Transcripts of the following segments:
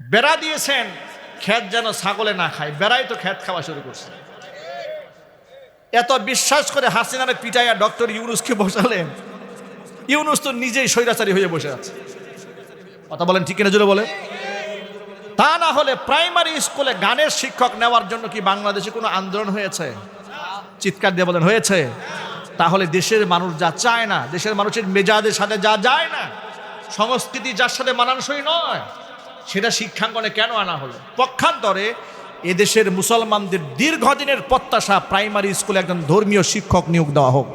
বেড়া দিয়েছেন ক্ষেত যেন ছাগলে না খায়। বেড়াই তো ক্ষেত খাওয়া শুরু করছে। এত বিশ্বাস করে হাসিনারে পিটাইয়া ডক্টর ইউনুসকে বসালেন, ইউনুস তো নিজেই স্বৈরাচারী হয়ে বসে আছে। কথা বলেন ঠিক কিনা বলে? তা না হলে প্রাইমারি স্কুলে গানের শিক্ষক নেওয়ার জন্য কি বাংলাদেশে কোনো আন্দোলন হয়েছে? চিৎকার দিয়ে বলেন, হয়েছে। তাহলে দেশের মানুষ যা চায় না, দেশের মানুষের মেজাজের সাথে যা যায় না, সংস্কৃতি যার সাথে মানানসই নয়। সেটা শিক্ষাঙ্গনে কেন আনা হলো? পক্ষান্তরে এদেশের মুসলমানদের দীর্ঘদিনের প্রত্যাশা প্রাইমারি স্কুলে একজন ধর্মীয় শিক্ষক নিয়োগ দেওয়া হোক।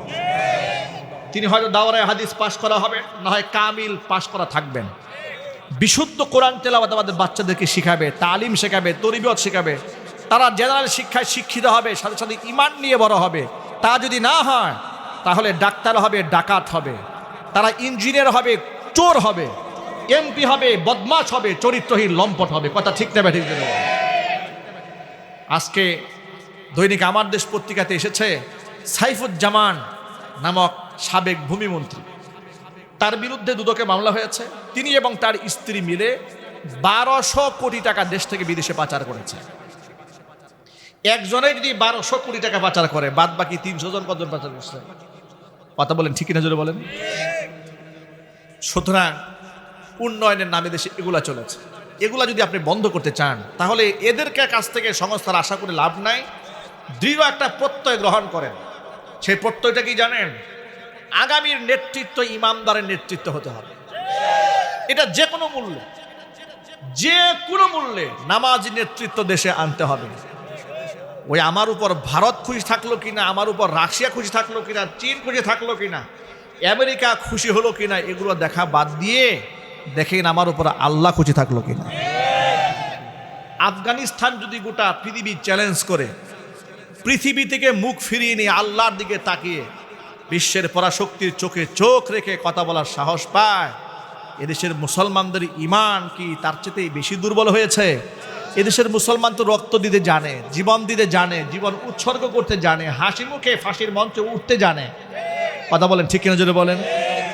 তিনি হয়তো দাওরায় হাদিস পাশ করা হবে না হয় কামিল পাশ করা থাকবেন। বিশুদ্ধ কোরআন তেলাওয়াত আমাদের বাচ্চাদেরকে শিখাবে তালিম শেখাবে তরিবত শেখাবে। তারা জেনারেল শিক্ষায় শিক্ষিত হবে সাথে সাথে ইমান নিয়ে বড় হবে। তা যদি না হয় তাহলে ডাক্তার হবে ডাকাত হবে। তারা ইঞ্জিনিয়ার হবে চোর হবে। এমপি হবে, বদমাশ হবে, চরিত্রহীন, লম্পট হবে। কথা ঠিক নেবে ঠিক আজকে দৈনিক আমার দেশ পত্রিকাতে এসেছে, সাইফুজ্জামান নামক সাবেক ভূমিমন্ত্রী। তার বিরুদ্ধে দুদকে মামলা হয়েছে। তিনি এবং তার স্ত্রী মিলে বারোশো কোটি টাকা দেশ থেকে বিদেশে পাচার করেছে। একজনে যদি বারোশো কোটি টাকা পাচার করে বাদ বাকি তিনশো জন কতজন পাচার করছে? কথা বলেন ঠিকই না জোরে বলেন? সুতরাং উন্নয়নের নামে দেশে এগুলা চলেছে। এগুলা যদি আপনি বন্ধ করতে চান, তাহলে এদেরকে কাছ থেকে সংস্থার আশা করে লাভ নাই। দৃঢ় একটা প্রত্যয় গ্রহণ করেন। সেই প্রত্যয়টা কি জানেন? আগামীর নেতৃত্ব ইমামদারের নেতৃত্ব হতে হবে। এটা যে কোনো মূল্যে, যে কোনো মূল্যে নামাজ নেতৃত্ব দেশে আনতে হবে। ওই আমার উপর ভারত খুশি থাকল কিনা, আমার উপর রাশিয়া খুশি থাকল কিনা, চীন খুশি থাকল কিনা, আমেরিকা খুশি হলো কিনা, এগুলো দেখা বাদ দিয়ে দেখেন আমার উপর আল্লাহ খুশি থাকল কিনা। আফগানিস্তান যদি গোটা পৃথিবী চ্যালেঞ্জ করে, পৃথিবী থেকে মুখ ফিরিয়ে নিয়ে আল্লাহর দিকে তাকিয়ে বিশ্বের পরাশক্তির চোখে চোখ রেখে কথা বলার সাহস পায়, এদেশের মুসলমানদের ইমান কি তার চেয়ে বেশি দুর্বল হয়েছে? এদেশের মুসলমান তো রক্ত দিতে জানে, জীবন দিতে জানে, জীবন উৎসর্গ করতে জানে হাসি মুখে ফাঁসির মঞ্চে উঠতে জানে। কথা বলেন, ঠিক কিনা বলেন?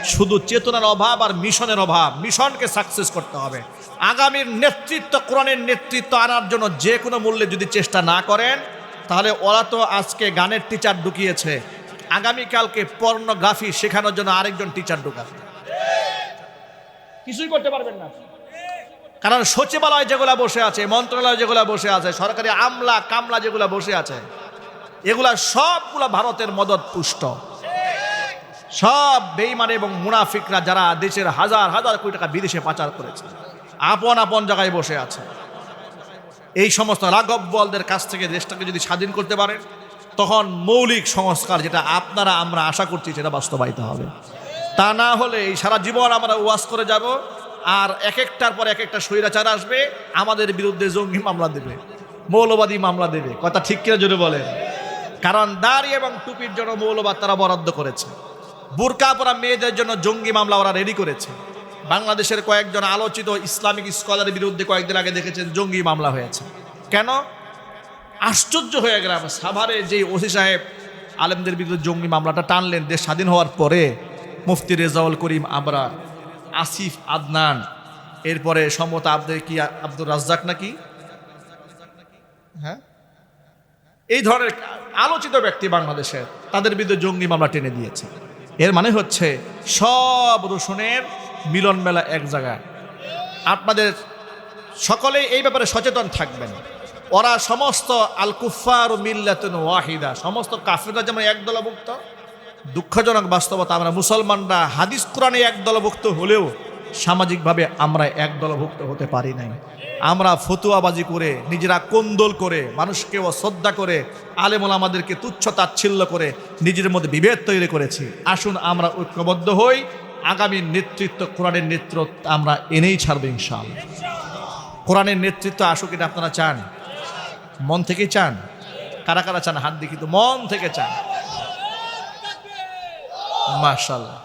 শুধু চেতনার অভাব আর মিশনের অভাব। মিশনকে সাকসেস করতে হবে। আগামীর নেতৃত্ব কোরআনের নেতৃত্ব আনার জন্য যে কোনো মূল্যে যদি চেষ্টা না করেন তাহলে ওরা তো আজকে গানের টিচার ঢুকিয়েছে। আগামীকালকে পর্নোগ্রাফি শেখানোর জন্য আরেকজন টিচার ঢুকাবে। কিছুই করতে পারবেন না। কারণ সচিবালয় যেগুলা বসে আছে মন্ত্রণালয় যেগুলা বসে আছে সরকারি আমলা কামলা যেগুলা বসে আছে এগুলা সবগুলা ভারতের মদত পুষ্ট। সব বেইমান এবং মুনাফিকরা যারা দেশের হাজার হাজার কোটি টাকা বিদেশে পাচার করেছে, আপন আপন জায়গায় বসে আছে। এই সমস্ত রাঘব বলদের কাছ থেকে দেশটাকে যদি স্বাধীন করতে পারেন তখন মৌলিক সংস্কার যেটা আপনারা, আমরা আশা করছি সেটা বাস্তবায়িত হবে। তা না হলে এই সারা জীবন আমরা ওয়াজ করে যাব, আর এক একটার পর এক একটা স্বৈরাচার আসবে, আমাদের বিরুদ্ধে জঙ্গি মামলা দেবে, মৌলবাদী মামলা দেবে। কথা ঠিক কিনা জোরে বলেন? কারণ দাড়ি এবং টুপির জন্য মৌলবাদ তারা বরাদ্দ করেছে। বুরকা পরা মেয়েদের জন্য জঙ্গি মামলা ওরা রেডি করেছে। বাংলাদেশের কয়েকজন আলোচিত ইসলামিক স্কলারের বিরুদ্ধে কয়েকদিন আগে দেখেছেন জঙ্গি মামলা হয়েছে। কেন? আশ্চর্য হয়ে গেলাম, সাভারে যে ওসি সাহেব আলেমদের বিরুদ্ধে জঙ্গি মামলাটা টানলেন, দেশ স্বাধীন হওয়ার পরে মুফতি রেজাউল করিম আবরার আসিফ আদনান, এরপরে সম্মত আব্দুল কি, আব্দুর রাজ্জাক নাকি? হ্যাঁ? এই ধরনের আলোচিত ব্যক্তি বাংলাদেশের তাদের বিরুদ্ধে জঙ্গি মামলা টেনে দিয়েছে। এর মানে হচ্ছে সব রসুনের মিলন মেলা এক জায়গায়। আপনাদের সকলে এই ব্যাপারে সচেতন থাকবেন। ওরা সমস্ত আল কুফার মিল্লাতুন ওয়াহিদা, সমস্ত কাফিররা যেমন এক দলভুক্ত দুঃখজনক বাস্তবতা, আমরা মুসলমানরা হাদিস কোরআনে এক দলভুক্ত হলেও সামাজিকভাবে আমরা এক দলভুক্ত হতে পারি নাই। আমরা ফতুয়াবাজি করে, নিজেরা কোন্দল করে মানুষকে অশ্রদ্ধা করে, আলেমল আমাদেরকে তুচ্ছ তাচ্ছিল্য করে, নিজের মধ্যে বিভেদ তৈরি করেছি। আসুন আমরা ঐক্যবদ্ধ হই। আগামী নেতৃত্ব, কোরআনের নেতৃত্ব আমরা এনেই ছাড়বো ইনশাআল্লাহ। কোরআনের নেতৃত্ব আসুক এটা আপনারা চান? মন থেকে চান? কারা কারা চান? হাত দেখি তো, মন থেকে চান। মাশাল্লাহ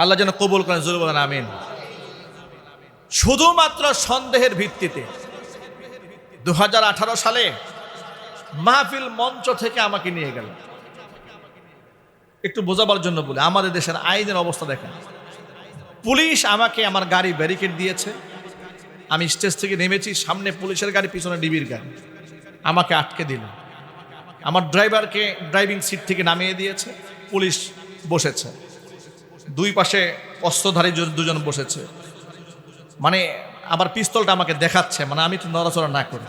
আল্লাহ যেন কবুল করেন বলেন, আমিন। শুধুমাত্র সন্দেহের ভিত্তিতে দু হাজার আঠারো সালে মাহফিল মঞ্চ থেকে আমাকে নিয়ে গেল একটু বোঝাবার জন্য বলে, আমাদের দেশের আইনের অবস্থা দেখেন। পুলিশ আমাকে আমার গাড়ি ব্যারিকেড দিয়েছে। আমি স্টেজ থেকে নেমেছি, সামনে পুলিশের গাড়ি, পিছনে ডিবির গাড়ি। আমাকে আটকে দিল। আমার ড্রাইভারকে ড্রাইভিং সিট থেকে নামিয়ে দিয়েছে, পুলিশ বসেছে। দুই পাশে অস্ত্রধারী দুজন বসেছে। মানে আবার পিস্তলটা আমাকে দেখাচ্ছে মানে আমি তো নড়াচড়া না করি।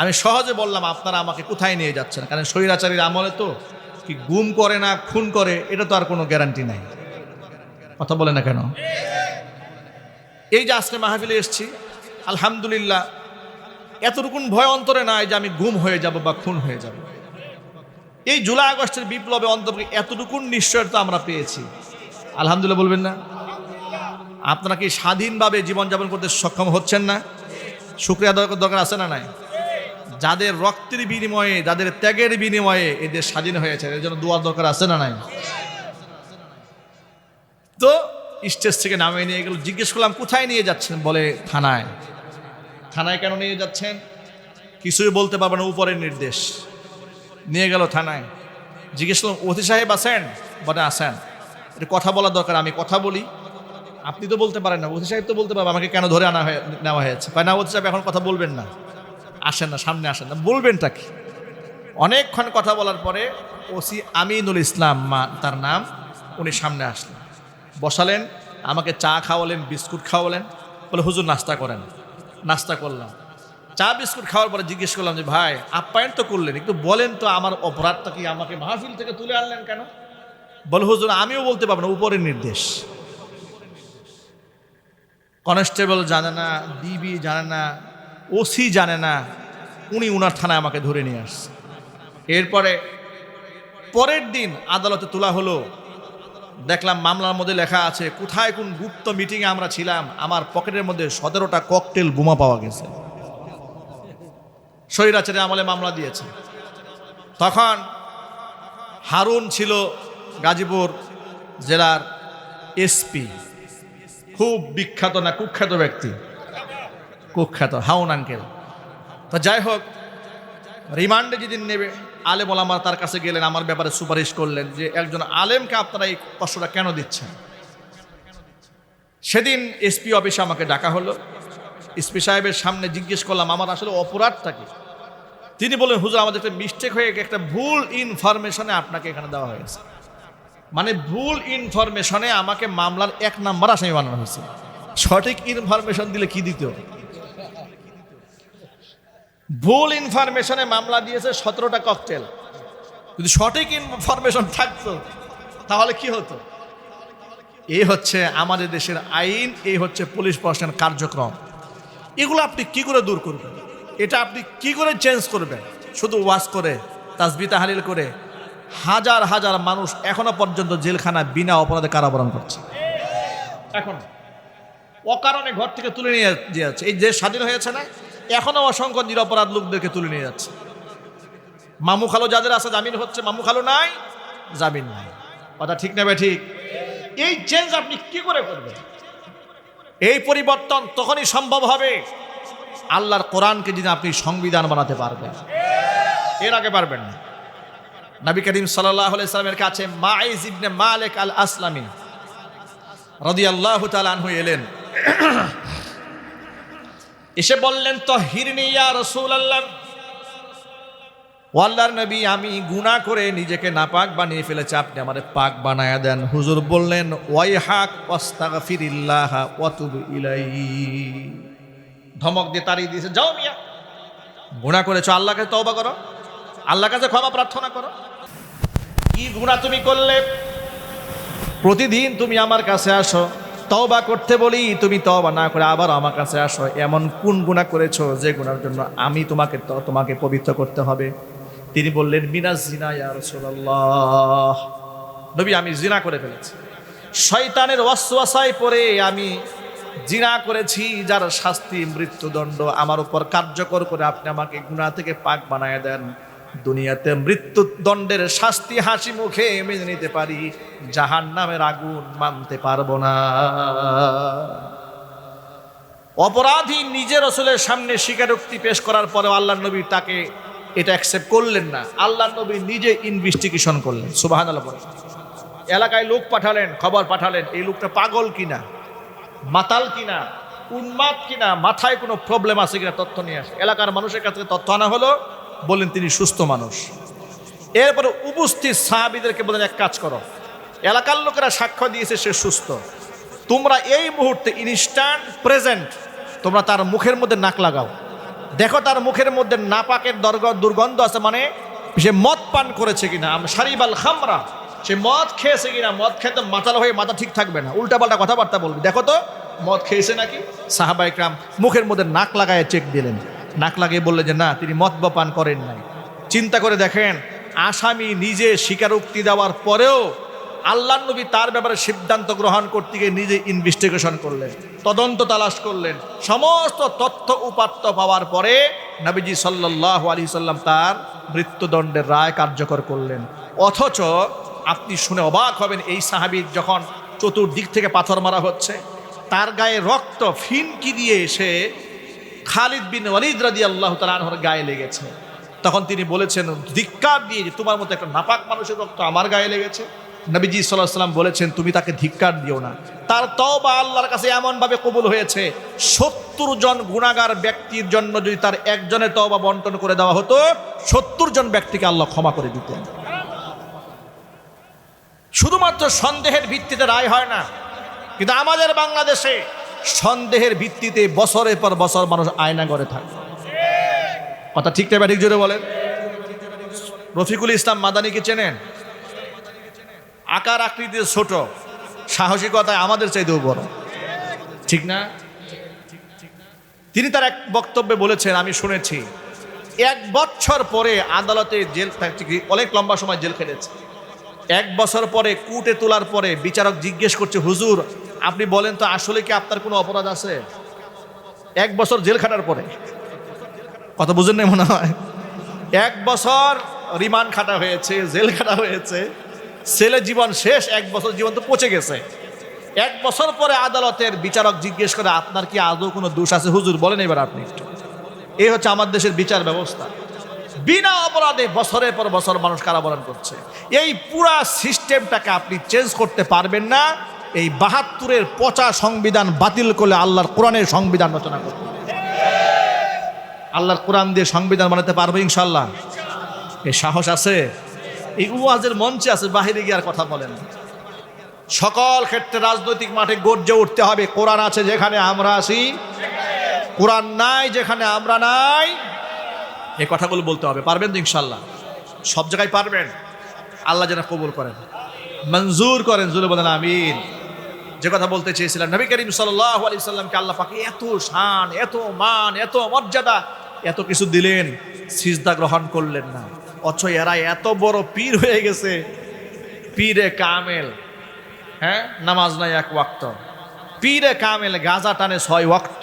আমি সহজে বললাম, আপনারা আমাকে কোথায় নিয়ে যাচ্ছেন? কারণ স্বৈরাচারীর আমলে তো কি গুম করে না খুন করে, এটা তো আর কোনো গ্যারান্টি নাই। কথা বলে না কেন? এই যে আজকে মাহফিলে এসছি, আলহামদুলিল্লাহ, এতটুকুন ভয় অন্তরে নাই যে আমি গুম হয়ে যাব বা খুন হয়ে যাব। এই জুলাই আগস্টের বিপ্লবে অন্তর্কে এতটুকুন নিশ্চয়তা আমরা পেয়েছি। আলহামদুলিল্লাহ বলবেন না? আপনারা কি স্বাধীনভাবে জীবনযাপন করতে সক্ষম হচ্ছেন না? শুক্রিয়া দরকার দরকার আছে না নাই? যাদের রক্তের বিনিময়ে, যাদের ত্যাগের বিনিময়ে এদের স্বাধীন হয়েছে, এর জন্য দোয়ার দরকার আছে না নাই? তো স্টেজ থেকে নামিয়ে নিয়ে গেল। জিজ্ঞেস করলাম, কোথায় নিয়ে যাচ্ছেন? বলে, থানায়। থানায় কেন নিয়ে যাচ্ছেন? কিছুই বলতে পারবে না, উপরের নির্দেশ। নিয়ে গেল থানায়। জিজ্ঞেস করলাম অতি সাহেব আছেন? বলে আসেন এটা কথা বলার দরকার, আমি কথা বলি। আপনি তো বলতে পারেন না অতি সাহেব তো বলতে পারবে, আমাকে কেন ধরে আনা হয়ে, নেওয়া হয়েছে? না অতি সাহেব, এখন কথা বলবেন না। আসেন না, সামনে আসেন না, বলবেনটা কি? অনেকক্ষণ কথা বলার পরে ওসি আমিনুল ইসলাম মা, তার নাম, উনি সামনে আসলেন। বসালেন, আমাকে চা খাওয়ালেন, বিস্কুট খাওয়ালেন, বলে, হুজুর, নাস্তা করেন। নাস্তা করলাম। চা, বিস্কুট খাওয়ার পরে জিজ্ঞেস করলাম যে, ভাই, আপ্যায়ন তো করলেন, একটু বলেন তো আমার অপরাধটা কি আমাকে মাহফিল থেকে তুলে আনলেন কেন? বলে, হুজুর, আমিও বলতে পারব না, উপরের নির্দেশ। কনস্টেবল জানে না, ডিবি জানে না, ওসি জানে না, উনি উনার থানায় আমাকে ধরে নিয়ে আসছে। এরপরে পরের দিন আদালতে তোলা হলো, দেখলাম মামলার মধ্যে লেখা আছে, কোথায় কোন গুপ্ত মিটিংয়ে আমরা ছিলাম, আমার পকেটের মধ্যে সতেরোটা ককটেল বোমা পাওয়া গেছে। স্বৈরাচারে আমলে মামলা দিয়েছে। তখন হারুন ছিল গাজীপুর জেলার এসপি। খুব বিখ্যাত না কুখ্যাত ব্যক্তি? কুখ্যাত, হাউন আঙ্কেল। তো যাই হোক, রিমান্ডে যেদিন নেবে, আলেম ওলামার তার কাছে গেলেন, আমার ব্যাপারে সুপারিশ করলেন যে একজন আলেমকে আপনারা এই কষ্টটা কেন দিচ্ছেন? সেদিন এসপি অফিসে আমাকে ডাকা হলো। এসপি সাহেবের সামনে জিজ্ঞেস করলাম, আমার আসলে অপরাধটা কি? তিনি বলেন হুজুর, আমাদের একটা মিস্টেক হয়ে একটা ভুল ইনফরমেশনে আপনাকে এখানে দেওয়া হয়েছে। মানে ভুল ইনফরমেশনে আমাকে মামলার এক নাম্বার আসামি বানানো হয়েছে। সঠিক ইনফরমেশন দিলে কি দিত? ভুল ইনফরমেশনে মামলা দিয়েছে সতেরোটা ককটেল যদি সঠিক ইনফরমেশন থাকতো, তাহলে কি হতো? এই হচ্ছে আমাদের দেশের আইন এই হচ্ছে পুলিশ প্রশাসনের কার্যক্রম। এগুলো আপনি কি করে দূর করবেন? এটা আপনি কি করে চেঞ্জ করবেন? শুধু ওয়াশ করে তাসবি তাহালিল করে হাজার হাজার মানুষ এখনও পর্যন্ত জেলখানা বিনা অপরাধে কারাবরণ করছে। এখন, অকারণে ঘর থেকে তুলে নিয়ে যাচ্ছে। এই দেশ স্বাধীন হয়েছে না, এখনও অসংখ্য নিরপরাধ লোকদেরকে তুলে নিয়ে যাচ্ছে। মামু খালো যাদের আছে, জামিন হচ্ছে। মামু খালো নাই, জামিন নাই। কথা ঠিক নেবে ঠিক? এই চেঞ্জ আপনি কি করে করবেন? এই পরিবর্তন তখনই সম্ভব হবে আল্লাহর কোরআনকে যদি আপনি সংবিধান বানাতে পারবেন। এর আগে পারবেন না। নবী করিম সাল্লামের কাছে মাইজ ইবনে মালেক আল আসলামী রদি আল্লাহ আনহু এলেন। এসে বললেন তো হিরনিয়া রসুল আল্লাহ ওয়াল্লার নবী, আমি গুনাহ করে নিজেকে নাপাক বানিয়ে ফেলেছি। আপনি আমার পাক বানায়া দেন। হুজুর বললেন ওয়াই হাক ওয়াস্তাগফিরিল্লাহ ওয়াতুব ইলাই ধমক দিয়ে তাড়িয়ে দিয়েছে, যাও মিয়া, গুনাহ করেছ। আল্লাহর কাছে তওবা করো। আল্লাহর কাছে ক্ষমা প্রার্থনা করো। কি গুনাহ তুমি করলে? প্রতিদিন তুমি আমার কাছে আসো। তওবা করতে বলি, তুমি তওবা না করে আবার আমার কাছে আসো। এমন কোন গুনাহ করেছ যে গুণার জন্য আমি তোমাকে তোমাকে পবিত্র করতে হবে? তিনি বললেন মিনাজ জিনা ইয়া রাসূলুল্লাহ। নবী, আমি জিনা করে ফেলেছি। শয়তানের ওয়াসওয়াসায় পড়ে আমি জিনা করেছি, যার শাস্তি, মৃত্যুদণ্ড আমার উপর কার্যকর করে আপনি আমাকে গুনাহ থেকে পাক বানায় দেন। দুনিয়াতে মৃত্যুদণ্ডের শাস্তি হাসি মুখে মেনে নিতে পারি জাহান নামের আগুন মানতে পারব না। অপরাধী নিজের রসুলের সামনে স্বীকারোক্তি পেশ করার পরে আল্লাহ নবী তাকে এটা অ্যাকসেপ্ট করলেন না। আল্লাহ নবী নিজে ইনভেস্টিগেশন করলেন আল্লাহ এলাকায় লোক পাঠালেন, খবর পাঠালেন, এই লোকটা পাগল কিনা, মাতাল কিনা, উন্মাদ কিনা, মাথায় কোনো প্রবলেম আছে কিনা তথ্য নিয়ে আসে। এলাকার মানুষের কাছে তথ্য আনা হলো বললেন তিনি সুস্থ মানুষ। এরপরে উপস্থিত সাহাবিদেরকে বলেন, এক কাজ করো। এলাকার লোকেরা সাক্ষ্য দিয়েছে সে সুস্থ। তোমরা এই মুহূর্তে ইনস্ট্যান্ট প্রেজেন্ট তোমরা তার মুখের মধ্যে নাক লাগাও। দেখো তার মুখের মধ্যে নাপাকের দর্গ- দুর্গন্ধ আছে মানে সে মদ পান করেছে কিনা। সারিবাল খামরা। সে মদ খেয়েছে কিনা? মদ খেতে মাতাল হয়ে মাথা ঠিক থাকবে না। উল্টাপাল্টা কথাবার্তা বলবে। দেখো তো, মদ খেয়েছে নাকি? সাহাবা ইকরাম মুখের মধ্যে নাক লাগায় চেক দিলেন। নাক লাগিয়ে বললেন যে, না, তিনি বা পান করেন নাই। চিন্তা করে দেখেন, আসামি নিজে স্বীকারোক্তি দেওয়ার পরেও আল্লাহ নবী তার ব্যাপারে সিদ্ধান্ত গ্রহণ করতে গিয়ে নিজে ইনভেস্টিগেশন করলেন, তদন্ত তালাশ করলেন। সমস্ত তথ্য উপাত্ত পাওয়ার পরে নবীজি সাল্লাহ আলী সাল্লাম তার মৃত্যুদণ্ডের রায় কার্যকর করলেন। অথচ আপনি শুনে অবাক হবেন, এই সাহাবির যখন চতুর্দিক থেকে পাথর মারা হচ্ছে, তার গায়ে রক্ত, ফিনকি দিয়ে এসে খালিদ বিন ওয়ালিদ রাদি আল্লাহ তালাহর গায়ে লেগেছে। তখন তিনি বলেছেন, ধিক্কার দিয়ে যে তোমার মতো একটা নাপাক মানুষের রক্ত আমার গায়ে লেগেছে। নবীজি সাল্লাহ সাল্লাম বলেছেন, তুমি তাকে ধিক্কার দিও না। তার তও বা আল্লাহর কাছে এমনভাবে কবুল হয়েছে, সত্তর জন গুণাগার ব্যক্তির জন্য যদি তার একজনের তও বা বন্টন করে দেওয়া হতো, সত্তর জন ব্যক্তিকে আল্লাহ ক্ষমা করে দিতেন। শুধুমাত্র সন্দেহের ভিত্তিতে রায় হয় না, কিন্তু আমাদের বাংলাদেশে সন্দেহের ভিত্তিতে বছরের পর বছর মানুষ আয়না করে থাকে। কথা ঠিক না ঠিক জোরে বলেন? রফিকুল ইসলাম মাদানিকে চেনেন? আকার আকৃতিতে ছোট, সাহসিকতায় আমাদের চাইতেও বড়। ঠিক না? তিনি তার এক বক্তব্যে বলেছেন, আমি শুনেছি, এক বছর পরে আদালতে জেল অনেক লম্বা সময় জেল খেটেছে। এক বছর পরে কুটে তোলার পরে বিচারক জিজ্ঞেস করছে, হুজুর আপনি বলেন তো, আসলে কি আপনার কোনো অপরাধ আছে? এক বছর জেল খাটার পরে। কত বুঝেন না মনে হয়? এক বছর রিমান্ড খাটা হয়েছে, জেল খাটা হয়েছে। ছেলে জীবন শেষ, এক বছর জীবন তো পচে গেছে। এক বছর পরে আদালতের বিচারক জিজ্ঞেস করে, আপনার কি আদৌ কোনো দোষ আছে? হুজুর, বলেন এবার আপনি একটু। এই হচ্ছে আমার দেশের বিচার ব্যবস্থা। বিনা অপরাধে বছরের পর বছর মানুষ কারাবরণ করছে। এই পুরা সিস্টেমটাকে আপনি চেঞ্জ করতে পারবেন না। এই বাহাত্তরের পচা সংবিধান বাতিল করলে আল্লাহর কোরআনের সংবিধান রচনা করতে হবে। আল্লাহর কোরআন দিয়ে সংবিধান বানাতে পারব ইনশাল্লাহ এই সাহস আছে? এই উওয়াজের মঞ্চে আছে, বাহিরে গিয়ে আর কথা বলেন। সকল ক্ষেত্রে রাজনৈতিক মাঠে গর্জে উঠতে হবে। কোরআন আছে যেখানে আমরা আছি। কোরআন নাই যেখানে আমরা নাই। এই কথাগুলো বলতে হবে। পারবেন তো ইনশাল্লাহ সব জায়গায় পারবেন। আল্লাহ যেন কবুল করেন। মঞ্জুর করেন। জুলে বলেন আমিন। যে কথা বলতে চেয়েছিলাম নবী করিম সাল্লাহ সাল্লামকে আল্লাহ পাকে এত শান, এত মান, এত মর্যাদা, এত কিছু দিলেন, সিজদা গ্রহণ করলেন না। অথচ এরা এত বড় পীর হয়ে গেছে, পীরে কামেল হ্যাঁ? নামাজ নাই এক ওয়াক্ত। পীরে কামেল গাজা টানে ছয় ওয়াক্ত।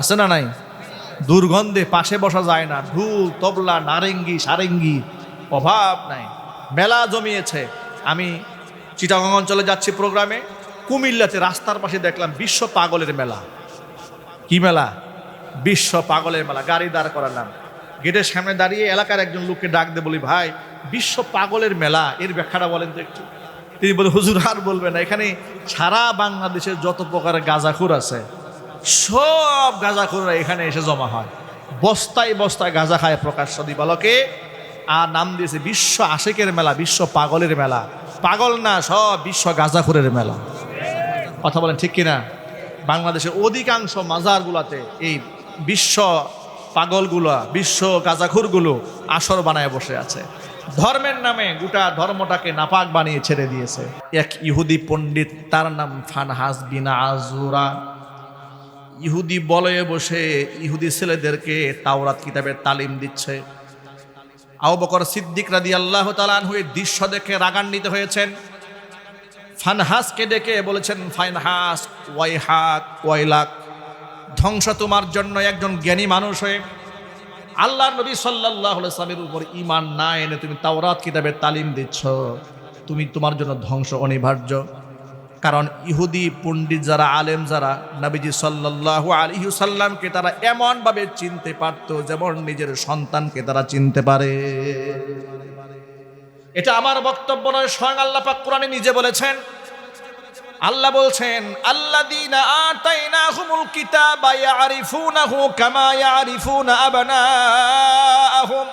আছে না নাই? দুর্গন্ধে পাশে বসা যায় না, ঢুল, তবলা, নারেঙ্গি, সারেঙ্গি, অভাব নাই। মেলা জমিয়েছে। আমি চিটাগং অঞ্চলে যাচ্ছি প্রোগ্রামে। কুমিল্লাতে রাস্তার পাশে দেখলাম বিশ্ব পাগলের মেলা। কি মেলা? বিশ্ব পাগলের মেলা, গাড়ি দাঁড় করালাম গেটের সামনে দাঁড়িয়ে এলাকার একজন লোককে ডাক দে বলি, ভাই, বিশ্ব পাগলের মেলা, এর ব্যাখ্যাটা বলেন তো একটু। তিনি বলে, হুজুর আর বলবেন না, এখানে সারা বাংলাদেশের যত প্রকারের গাঁজাখুর আছে, সব গাঁজাখুররা এখানে এসে জমা হয়। বস্তায় বস্তায় গাঁজা খায় প্রকাশ্য দিবালকে, আর নাম দিয়েছে বিশ্ব আশেকের মেলা, বিশ্ব পাগলের মেলা। পাগল না, সব বিশ্ব গাঁজাখুরের মেলা। কথা বলেন ঠিক কিনা? বাংলাদেশের অধিকাংশ মাজারগুলাতে এই বিশ্ব পাগলগুলা, বিশ্ব গাজাখুরগুলো আসর বানায় বসে আছে। ধর্মের নামে গোটা ধর্মটাকে নাপাক বানিয়ে ছেড়ে দিয়েছে। এক ইহুদি পণ্ডিত, তার নাম ফানহাস বিনা আজুরা। ইহুদি বলয়ে বসে ইহুদি ছেলেদেরকে তাওরাত কিতাবের তালিম দিচ্ছে। আবু বকর সিদ্দিক রাদি আল্লাহ তালানহু এই দৃশ্য দেখে রাগান্বিত হয়েছেন। ফানহাসকে ডেকে বলেছেন ফাইনহাস ওয়াইহাক ওয়াইলাক, ধ্বংস তোমার জন্য একজন জ্ঞানী মানুষ হয়ে আল্লাহ নবী সাল্লাহ সাল্লামের উপর ইমান না এনে তুমি তাওরাত কিতাবের তালিম দিচ্ছ। তুমি তোমার জন্য ধ্বংস অনিবার্য। কারণ ইহুদি পণ্ডিত যারা, আলেম যারা, নবীজি সাল্লাহ আলী সাল্লামকে তারা এমনভাবে চিনতে পারতো যেমন নিজের সন্তানকে তারা চিনতে পারে। এটা আমার বক্তব্য নয়, স্বয়ং আল্লাহ পাক কোরআনে নিজে বলেছেন। আল্লাহ বলছেন আল্লাহ দিন আল্লাযীনা আতাইনাহুমুল কিতাবা ইয়ারিফুনাহু কামা ইয়ারিফুনা আবনাআহুম।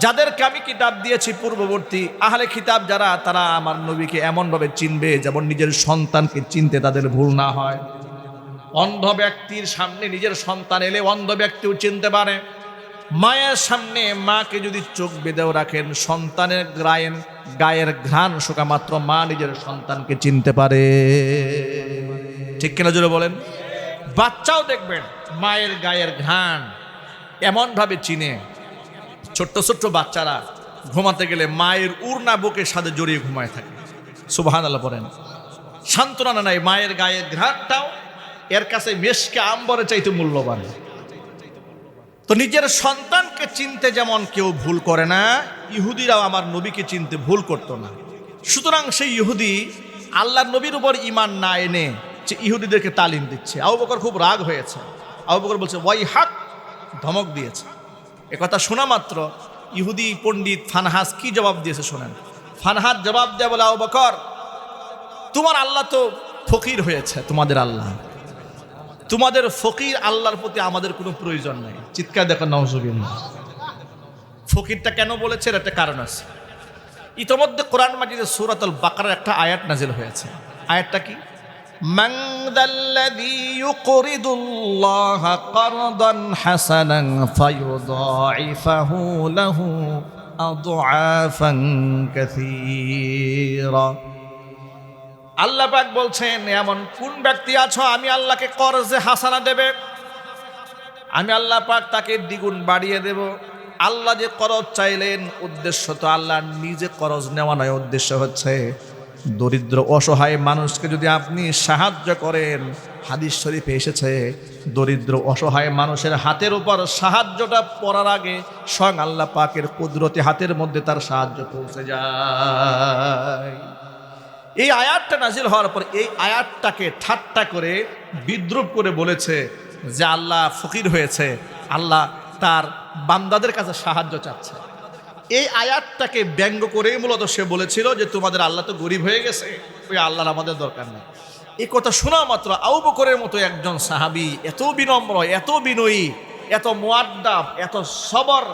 যাদেরকে আমি কিতাব দিয়েছি পূর্ববর্তী, আহলে কিতাব যারা, তারা আমার নবীকে এমনভাবে চিনবে যেমন নিজের সন্তানকে চিনতে তাদের ভুল না হয়। অন্ধ ব্যক্তির সামনে নিজের সন্তান এলে অন্ধ ব্যক্তিও চিনতে পারে। মায়ের সামনে মাকে যদি চোখ বেঁধেও রাখেন, সন্তানের গায়ের গায়ের ঘ্রাণ শোকা মাত্র মা নিজের সন্তানকে চিনতে পারে। ঠিক কিনা জুড়ে বলেন? বাচ্চাও দেখবেন, মায়ের গায়ের ঘ্রাণ এমনভাবে চিনে। ছোট্ট ছোট্ট বাচ্চারা ঘুমাতে গেলে মায়ের উড়না বুকের সাথে জড়িয়ে ঘুমায় থাকে। সুবাহান আল্লাহ বলেন সান্ত্বনা নাই, মায়ের গায়ের ঘ্রাণটাও এর কাছে মেশকে আম্বরে চাইতে মূল্যবান। তো নিজের সন্তানকে চিনতে যেমন কেউ ভুল করে না, ইহুদিরাও আমার নবীকে চিনতে ভুল করতো না। সুতরাং সেই ইহুদি আল্লাহর নবীর উপর ইমান না এনে যে ইহুদিদেরকে তালিম দিচ্ছে। আবু বকর খুব রাগ হয়েছে। আবু বকর বলছে, ওয়াই হাক ধমক দিয়েছে। একথা শোনা মাত্র ইহুদি পণ্ডিত ফানহাস কি জবাব দিয়েছে শোনেন। ফানহাস জবাব দেয় বলে, আবু বকর, তোমার আল্লাহ তো ফকির হয়েছে, তোমাদের আল্লাহ। তোমাদের ফকির আল্লাহর প্রতি আমাদের কোনো প্রয়োজন নেই। চিৎকার দেখো নওজবিল্লা ফকিরটা কেন বলেছে এর একটা কারণ আছে ইতোমধ্যে কোরআন মাজিদের সুরাতুল বাকারার একটা আয়াত নাজিল হয়েছে আয়াতটা কি من ذا الذي يقرض الله قرضا حسنا فيضاعفه له أضعافا كثيرا আল্লাহ পাক বলছেন এমন কোন ব্যক্তি আছো আমি আল্লাহকে করজে হাসানা দেবে আমি আল্লাহ পাক তাকে দ্বিগুণ বাড়িয়ে দেব। আল্লাহ যে করজ চাইলেন, উদ্দেশ্য তো আল্লাহ নিজে করজ নেওয়া নয়, উদ্দেশ্য হচ্ছে দরিদ্র, অসহায় মানুষকে যদি আপনি সাহায্য করেন, হাদিস শরীফে এসেছে, দরিদ্র, অসহায় মানুষের হাতের উপর সাহায্যটা পড়ার আগে স্বয়ং আল্লাহ পাকের কুদরতি হাতের মধ্যে তার সাহায্য পৌঁছে যায়। এই আয়াতটা নাজিল হওয়ার পর এই আয়াতটাকে ঠাট্টা করে, বিদ্রুপ করে বলেছে যে আল্লাহ ফকির হয়েছে, আল্লাহ তার বান্দাদের কাছে সাহায্য চাচ্ছে। এই আয়াতটাকে ব্যঙ্গ করেই মূলত সে বলেছিল যে তোমাদের আল্লাহ তো গরিব হয়ে গেছে, ওই আল্লাহর আমাদের দরকার নেই। এই কথা শোনা মাত্র আউ বকরের মতো একজন সাহাবি এত বিনম্র, এত বিনয়ী, এত মোয়াদ্দাব এত সবর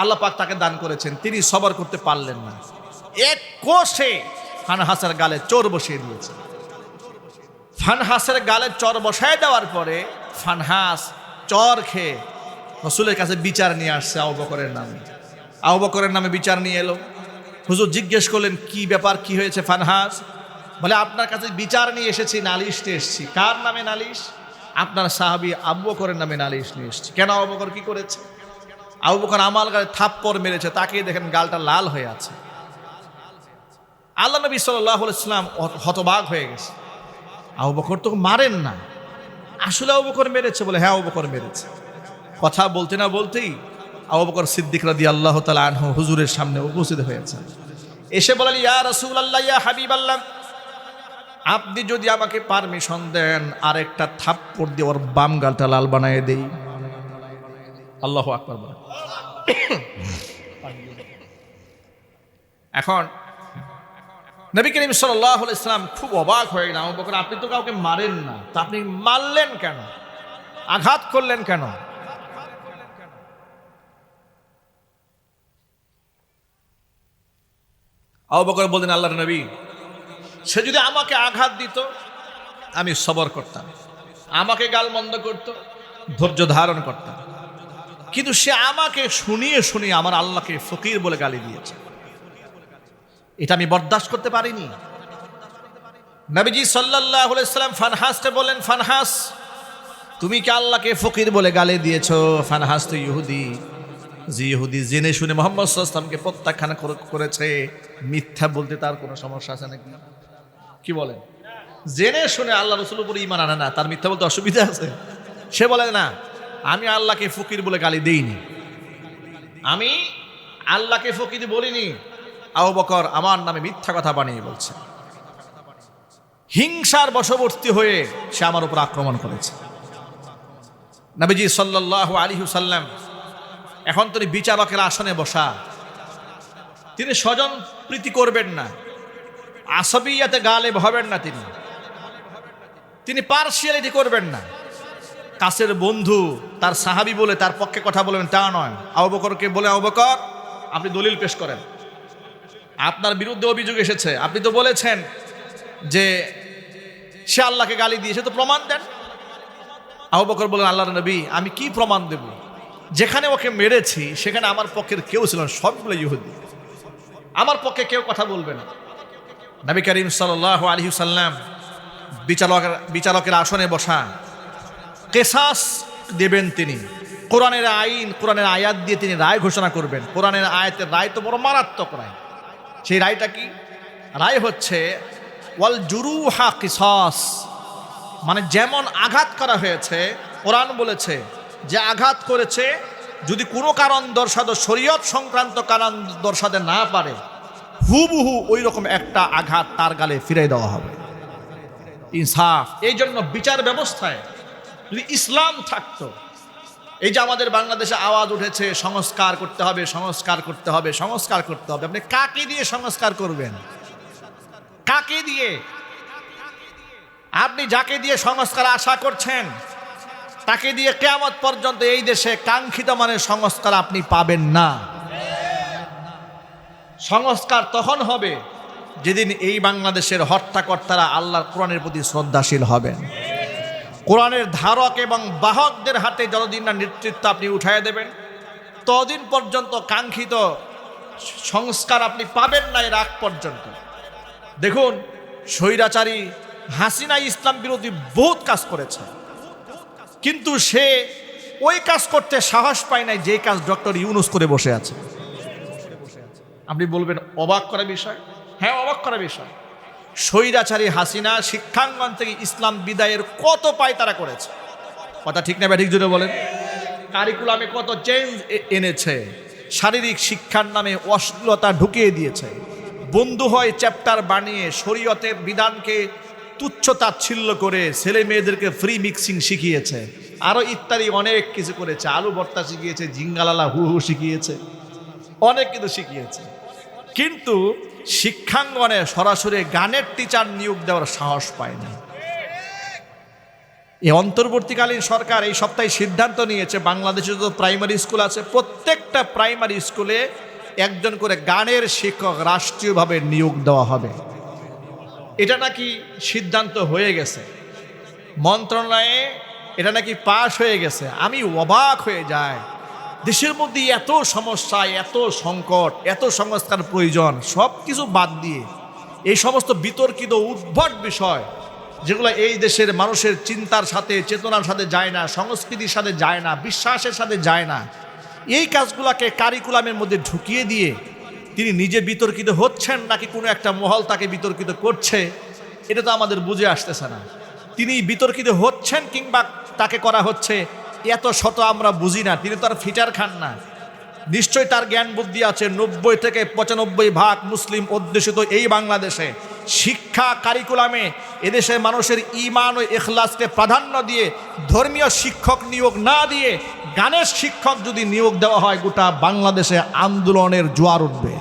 আল্লাহ পাক তাকে দান করেছেন। তিনি সবর করতে পারলেন না। এক কোষে ফানহাসের গালে চোর বসিয়ে দিয়েছে। ফানহাসের গালে চর বসায় দেওয়ার পরে ফানহাস চর খেয়ে রসুলের কাছে বিচার নিয়ে আসছে আউ বকরের নামে। আউ বকরের নামে বিচার নিয়ে এলো। হুজুর জিজ্ঞেস করলেন, কি ব্যাপার? কি হয়েছে ফানহাস? বলে, আপনার কাছে বিচার নিয়ে এসেছি, নালিশ নিয়ে এসেছি। কার নামে নালিশ? আপনার সাহাবি আবু বকরের নামে নালিশ নিয়ে এসেছি। কেন আবু বকর কি করেছে? আবু বকর আমার গায়ে থাপ্পড় মেরেছে তাকে দেখেন গালটা লাল হয়ে আছে। আল্লাহ নবী সাল্লাহ ইসলাম হতবাগ হয়ে গেছে। আবু বকর তো মারেন না। আসলে অবকর মেরেছে বলে হ্যাঁ অবকর মেরেছে। কথা বলতে না বলতেই আবু বকর সিদ্দিক রাদি আল্লাহ তালা আনহু হুজুরের সামনে উপস্থিত হয়েছে। এসে বলেন ইয়া রসুল আল্লাহ ইয়া হাবিব আল্লাহ আপনি যদি আমাকে পারমিশন দেন আর একটা থাপ্পড় দিয়ে ওর বাম গালটা লাল বানায় দেই। আল্লাহ আকবর এখন নবী করিম সাল্লাহ ইসলাম খুব অবাক হয়ে গেলেন। বকর, আপনি তো কাউকে মারেন না। তা আপনি মারলেন কেন? আঘাত করলেন কেন? আবু বকর বললেন, আল্লাহর নবী, সে যদি আমাকে আঘাত দিত, আমি সবর করতাম। আমাকে গাল মন্দ করত, ধৈর্য ধারণ করতাম। কিন্তু সে আমাকে শুনিয়ে শুনিয়ে আমার আল্লাহকে ফকির বলে গালি দিয়েছে। এটা আমি বরদাস্ত করতে পারিনি। নবীজি সাল্লাহ সাল্লাম ফানহাসকে বলেন ফানহাস, তুমি কি আল্লাহকে ফকির বলে গালি দিয়েছ? ফানহাস তো ইহুদি। যে ইহুদি জেনে শুনে মোহাম্মদ সাল্লামকে প্রত্যাখ্যান করেছে, মিথ্যা বলতে তার কোনো সমস্যা আছে নাকি? কি বলেন? জেনে শুনে আল্লাহ রসুল উপরে ইমান আনে না, তার মিথ্যা বলতে অসুবিধা আছে? সে বলে, না, আমি আল্লাহকে ফকির বলে গালি দেইনি। আমি আল্লাহকে ফকির বলিনি। আবু বকর আমার নামে মিথ্যা কথা বানিয়ে বলছে। হিংসার বশবর্তী হয়ে সে আমার উপর আক্রমণ করেছে। নবীজি সাল্লাহ আলী সাল্লাম এখন তিনি বিচারকের আসনে বসা। তিনি স্বজন প্রীতি করবেন না। আসবিয়াতে গালে হবেন না তিনি। তিনি পার্সিয়ালিটি করবেন না। কাছের বন্ধু, তার সাহাবি বলে তার পক্ষে কথা বলবেন তা নয়। আবকরকে বলে আবকর আপনি দলিল পেশ করেন। আপনার বিরুদ্ধে অভিযোগ এসেছে। আপনি তো বলেছেন যে সে আল্লাহকে গালি দিয়েছে তো প্রমাণ দেন। আবু বকর বলেন, আল্লাহর নবী, আমি কি প্রমাণ দেব? যেখানে ওকে মেরেছি, সেখানে আমার পক্ষের কেউ ছিল সবগুলো ইহুদি। আমার পক্ষে কেউ কথা বলবে না। নবী করিম সাল্লাহ আলহি সাল্লাম বিচারকের বিচারকের আসনে বসা কেসাস দেবেন তিনি। কোরআনের আইন, কোরআনের আয়াত দিয়ে তিনি রায় ঘোষণা করবেন। কোরআনের আয়াতের রায় তো বড় মারাত্মক রায়। সেই রায়টা কি? রায় হচ্ছে, ওয়াল জুরুহা কিসাস। মানে যেমন আঘাত করা হয়েছে, কোরআন বলেছে যে আঘাত করেছে, যদি কোনো কারণ দর্শাতে শরীয়ত সংক্রান্ত কারণ দর্শাতে না পারে, হুবহু ওই রকম একটা আঘাত তার গালে ফিরে দেওয়া হবে। ইনসাফ এই জন্য বিচার ব্যবস্থায় যদি ইসলাম থাকতো এই যে আমাদের বাংলাদেশে আওয়াজ উঠেছে, সংস্কার করতে হবে, সংস্কার করতে হবে, সংস্কার করতে হবে। আপনি কাকে দিয়ে সংস্কার করবেন? কাকে দিয়ে? আপনি যাকে দিয়ে সংস্কার আশা করছেন, তাকে দিয়ে কেয়ামত পর্যন্ত এই দেশে কাঙ্ক্ষিত মানের সংস্কার আপনি পাবেন না। সংস্কার তখন হবে যেদিন এই বাংলাদেশের হর্তাকর্তারা আল্লাহর কোরআনের প্রতি শ্রদ্ধাশীল হবেন। কোরআনের ধারক এবং বাহকদের হাতে যতদিন না নেতৃত্ব আপনি উঠাই দেবেন, ততদিন পর্যন্ত কাঙ্ক্ষিত সংস্কার আপনি পাবেন না এর আগ পর্যন্ত। দেখুন, স্বৈরাচারী হাসিনা ইসলাম বিরোধী বহুত কাজ করেছে, কিন্তু সে ওই কাজ করতে সাহস পায় নাই যে কাজ ডক্টর ইউনুস করে বসে আছে। আপনি বলবেন, অবাক করা বিষয়? হ্যাঁ অবাক করা বিষয়। স্বৈরাচারী হাসিনা শিক্ষাঙ্গন থেকে ইসলাম বিদায়ের কত পায় তারা করেছে? কথা ঠিক না ঠিক জুড়ে বলেন। কারিকুলামে কত চেঞ্জ এনেছে, শারীরিক শিক্ষার নামে অশ্লীলতা ঢুকিয়ে দিয়েছে। বন্ধু হয় চ্যাপ্টার বানিয়ে শরীয়তের বিধানকে তুচ্ছ তাচ্ছিল্য করে ছেলে মেয়েদেরকে ফ্রি মিক্সিং শিখিয়েছে। আরও ইত্যাদি অনেক কিছু করেছে, আলু ভর্তা শিখিয়েছে জিঙ্গালালা হু হু শিখিয়েছে। অনেক কিছু শিখিয়েছে। কিন্তু শিক্ষাঙ্গনে সরাসরি গানের টিচার নিয়োগ দেওয়ার সাহস পায়নি এই অন্তর্বর্তীকালীন সরকার এই সপ্তাহে সিদ্ধান্ত নিয়েছে, বাংলাদেশে যত প্রাইমারি স্কুল আছে, প্রত্যেকটা প্রাইমারি স্কুলে একজন করে গানের শিক্ষক রাষ্ট্রীয়ভাবে নিয়োগ দেওয়া হবে। এটা নাকি সিদ্ধান্ত হয়ে গেছে। মন্ত্রণালয়ে এটা নাকি পাশ হয়ে গেছে। আমি অবাক হয়ে যায় দেশের মধ্যে এত সমস্যা, এত সংকট, এত সংস্কার প্রয়োজন, সব কিছু বাদ দিয়ে এই সমস্ত বিতর্কিত, উদ্ভট বিষয়, যেগুলো এই দেশের মানুষের চিন্তার সাথে, চেতনার সাথে যায় না, সংস্কৃতির সাথে যায় না, বিশ্বাসের সাথে যায় না, এই কাজগুলোকে কারিকুলামের মধ্যে ঢুকিয়ে দিয়ে তিনি নিজে বিতর্কিত হচ্ছেন নাকি কোনো একটা মহল তাকে বিতর্কিত করছে, এটা তো আমাদের বুঝে আসতেছে না। তিনি বিতর্কিত হচ্ছেন কিংবা তাকে করা হচ্ছে এত শত আমরা বুঝি না, তিনি তো আর ফিটার খান না। নিশ্চয় তার জ্ঞান বুদ্ধি আছে, নব্বই থেকে পঁচানব্বই ভাগ মুসলিম অধ্যুষিত এই বাংলাদেশে। শিক্ষা কারিকুলামে এদেশের মানুষের ইমান ও এখলাসকে প্রাধান্য দিয়ে, ধর্মীয় শিক্ষক নিয়োগ না দিয়ে, গানের শিক্ষক যদি নিয়োগ দেওয়া হয়, গোটা বাংলাদেশে আন্দোলনের জোয়ার উঠবে।